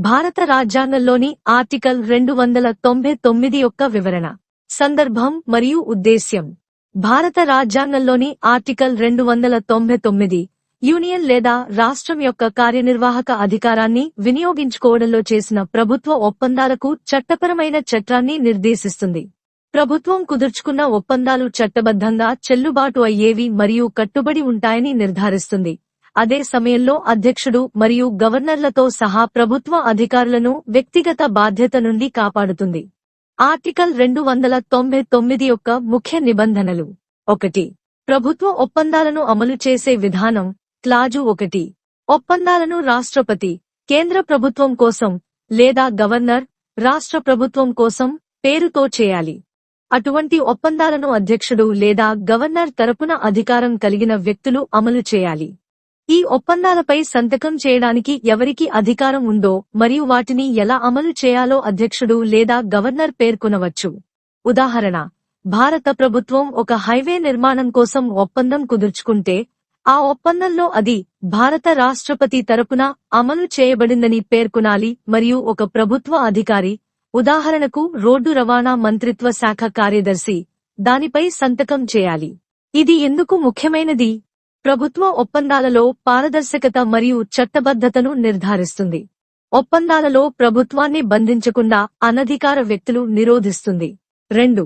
భారత రాజ్యాంగంలోని ఆర్టికల్ రెండు వందల తొంభై తొమ్మిది యొక్క వివరణ. సందర్భం మరియు ఉద్దేశ్యం. భారత రాజ్యాంగంలోని ఆర్టికల్ రెండు వందల తొంభై తొమ్మిది యూనియన్ లేదా రాష్ట్రం యొక్క కార్యనిర్వాహక అధికారాన్ని వినియోగించుకోవడంలో చేసిన ప్రభుత్వ ఒప్పందాలకు చట్టపరమైన చట్టాన్ని నిర్దేశిస్తుంది. ప్రభుత్వం కుదుర్చుకున్న ఒప్పందాలు చట్టబద్ధంగా చెల్లుబాటు అయ్యేవి మరియు కట్టుబడి ఉంటాయని నిర్ధారిస్తుంది. అదే సమయంలో అధ్యక్షుడు మరియు గవర్నర్లతో సహా ప్రభుత్వ అధికారులను వ్యక్తిగత బాధ్యత నుండి కాపాడుతుంది. ఆర్టికల్ రెండు వందల తొంభై తొమ్మిది యొక్క ముఖ్య నిబంధనలు. ఒకటి. ప్రభుత్వ ఒప్పందాలను అమలు చేసే విధానం. క్లాజు ఒకటి. ఒప్పందాలను రాష్ట్రపతి కేంద్ర ప్రభుత్వం కోసం లేదా గవర్నర్ రాష్ట్ర ప్రభుత్వం కోసం పేరుతో చేయాలి. అటువంటి ఒప్పందాలను అధ్యక్షుడు లేదా గవర్నర్ తరపున అధికారం కలిగిన వ్యక్తులు అమలు చేయాలి. ఈ ఒప్పందాలపై సంతకం చేయడానికి ఎవరికి అధికారం ఉందో మరియు వాటిని ఎలా అమలు చేయాలో అధ్యక్షుడు లేదా గవర్నర్ పేర్కొనవచ్చు. ఉదాహరణ భారత ప్రభుత్వం ఒక హైవే నిర్మాణం కోసం ఒప్పందం కుదుర్చుకుంటే ఆ ఒప్పందంలో అది భారత రాష్ట్రపతి తరపున అమలు చేయబడిందని పేర్కొనాలి మరియు ఒక ప్రభుత్వ అధికారి ఉదాహరణకు రోడ్డు రవాణా మంత్రిత్వ శాఖ కార్యదర్శి దానిపై సంతకం చేయాలి. ఇది ఎందుకు ముఖ్యమైనది? ప్రభుత్వ ఒప్పందాలలో పారదర్శకత మరియు చట్టబద్ధతను నిర్ధారిస్తుంది. ఒప్పందాలలో ప్రభుత్వాన్ని బంధించకుండా అనధికార వ్యక్తులు నిరోధిస్తుంది. రెండు.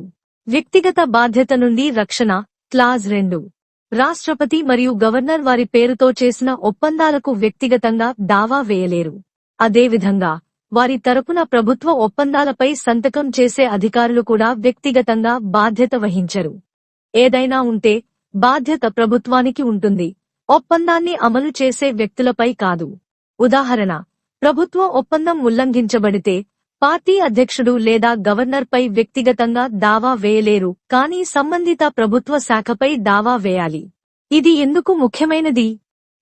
వ్యక్తిగత బాధ్యత నుండి రక్షణ. క్లాజ్ రెండు. రాష్ట్రపతి మరియు గవర్నర్ వారి పేరుతో చేసిన ఒప్పందాలకు వ్యక్తిగతంగా దావా వేయలేరు. అదేవిధంగా వారి తరపున ప్రభుత్వ ఒప్పందాలపై సంతకం చేసే అధికారులు కూడా వ్యక్తిగతంగా బాధ్యత వహించరు. ఏదైనా ఉంటే బాధ్యత ప్రభుత్వానికి ఉంటుంది. ఒప్పందాన్ని అమలు చేసే వ్యక్తులపై కాదు. ఉదాహరణ ప్రభుత్వ ఒప్పందం ఉల్లంఘించబడితే పార్టీ అధ్యక్షుడు లేదా గవర్నర్పై వ్యక్తిగతంగా దావా వేయలేరు కానీ సంబంధిత ప్రభుత్వ శాఖపై దావా వేయాలి. ఇది ఎందుకు ముఖ్యమైనది?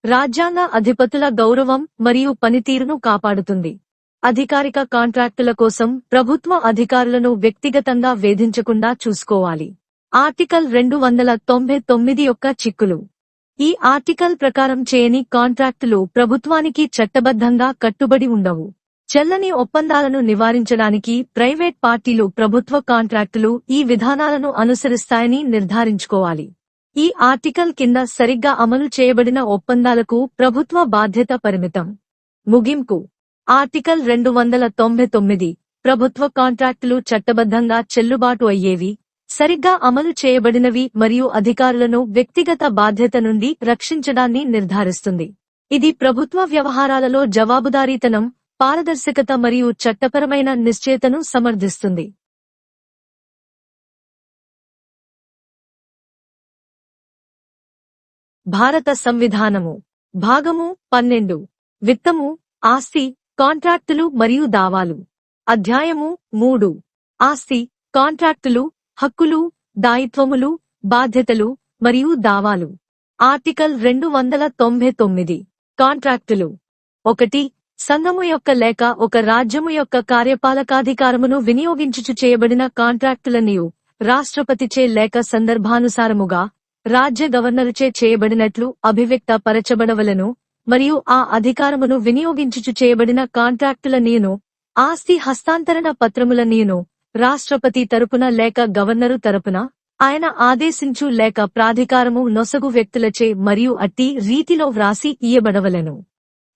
రాజ్యాంగ అధిపతుల గౌరవం మరియు పనితీరును కాపాడుతుంది. అధికారిక కాంట్రాక్టుల కోసం ప్రభుత్వ అధికారులను వ్యక్తిగతంగా వేధించకుండా చూసుకోవాలి. ఆర్టికల్ రెండు వందల తొంభై తొమ్మిది యొక్క చిక్కులు. ఈ ఆర్టికల్ ప్రకారం చేయని కాంట్రాక్టులు ప్రభుత్వానికి చట్టబద్ధంగా కట్టుబడి ఉండవు. చెల్లని ఒప్పందాలను నివారించడానికి ప్రైవేట్ పార్టీలు ప్రభుత్వ కాంట్రాక్టులు ఈ విధానాలను అనుసరిస్తాయని నిర్ధారించుకోవాలి. ఈ ఆర్టికల్ కింద సరిగ్గా అమలు చేయబడిన ఒప్పందాలకు ప్రభుత్వ బాధ్యత పరిమితం. ముగింపు. ఆర్టికల్ రెండు వందల తొంభై తొమ్మిది. ప్రభుత్వ కాంట్రాక్టులు చట్టబద్ధంగా చెల్లుబాటు అయ్యేవి సరిగ్గా అమలు చేయబడినవి మరియు అధికారులను వ్యక్తిగత బాధ్యత నుండి రక్షించడాన్ని నిర్ధారిస్తుంది. ఇది ప్రభుత్వ వ్యవహారాలలో జవాబుదారీతనం పారదర్శకత మరియు చట్టపరమైన నిశ్చయతను సమర్థిస్తుంది. భారత సంవిధానము. భాగము పన్నెండు. విత్తము ఆస్తి కాంట్రాక్టులు మరియు దావాలు. అధ్యాయము మూడు. ఆస్తి కాంట్రాక్టులు హక్కులు దాయిత్వములు బాధ్యతలు మరియు దావాలు. ఆర్టికల్ రెండు వందల తొంభై తొమ్మిది. కాంట్రాక్టులు. ఒకటి సంఘము యొక్క లేక ఒక రాజ్యము యొక్క కార్యపాలకాధికారమును వినియోగించుచు చేయబడిన కాంట్రాక్టులనియు రాష్ట్రపతిచే లేక సందర్భానుసారముగా రాజ్య గవర్నరుచే చేయబడినట్లు అభివ్యక్త పరచబడవలను మరియు ఆ అధికారమును వినియోగించుచు చేయబడిన కాంట్రాక్టుల నేను ఆస్తి హస్తాంతరణ పత్రముల నేను రాష్ట్రపతి తరపున లేక గవర్నరు తరపున ఆయన ఆదేశించు లేక ప్రాధికారము నొసగు వ్యక్తులచే మరియు అట్టి రీతిలో వ్రాసి ఇయ్యబడవలను.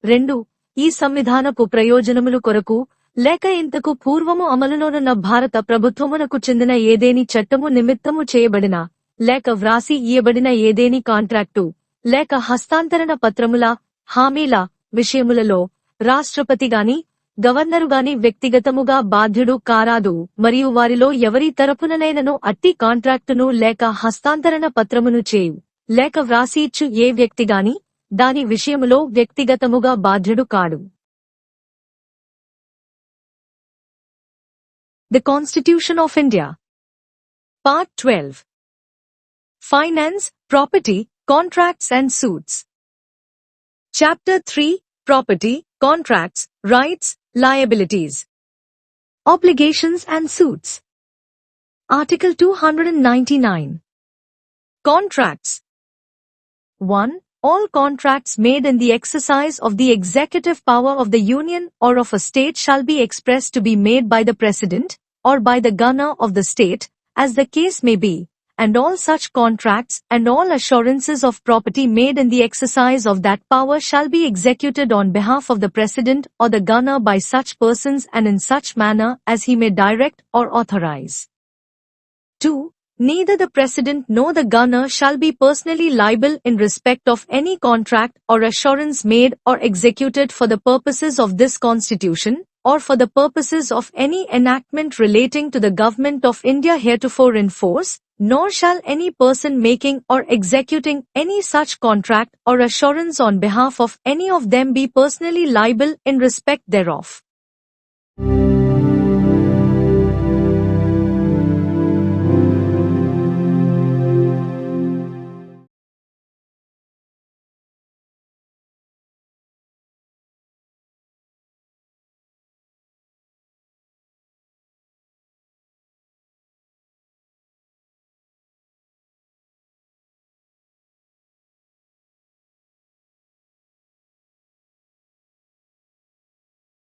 రెండు ఈ సంవిధానపు ప్రయోజనములు కొరకు లేక ఇంతకు పూర్వము అమలులోనున్న భారత ప్రభుత్వమునకు చెందిన ఏదేని చట్టము నిమిత్తము చేయబడిన లేక వ్రాసి ఇయ్యబడిన ఏదేని కాంట్రాక్టు లేక హస్తాంతరణ పత్రముల హామీల విషయములలో రాష్ట్రపతి గాని గవర్నరు గాని వ్యక్తిగతముగా బాధ్యుడు కారాదు మరియు వారిలో ఎవరి తరపుననైనను అట్టి కాంట్రాక్టును లేక హస్తాంతరణ పత్రమును చేయు లేక వ్రాసి ఇచ్చు ఏ వ్యక్తి గాని దాని విషయములో వ్యక్తిగతముగా బాధ్యుడు కాడు. The constitution of India part twelve finance property contracts and suits Chapter 3 Property, Contracts, Rights, Liabilities. Obligations and Suits. Article 299. Contracts. 1. all contracts made in the exercise of the executive power of the Union or of a state shall be expressed to be made by the President, or by the governor of the state, as the case may be, and all such contracts and all assurances of property made in the exercise of that power shall be executed on behalf of the President or the governor by such persons and in such manner as he may direct or authorize. 2. Neither the President nor the governor shall be personally liable in respect of any contract or assurance made or executed for the purposes of this Constitution, or for the purposes of any enactment relating to the Government of India heretofore in force, nor shall any person making or executing any such contract or assurance on behalf of any of them be personally liable in respect thereof.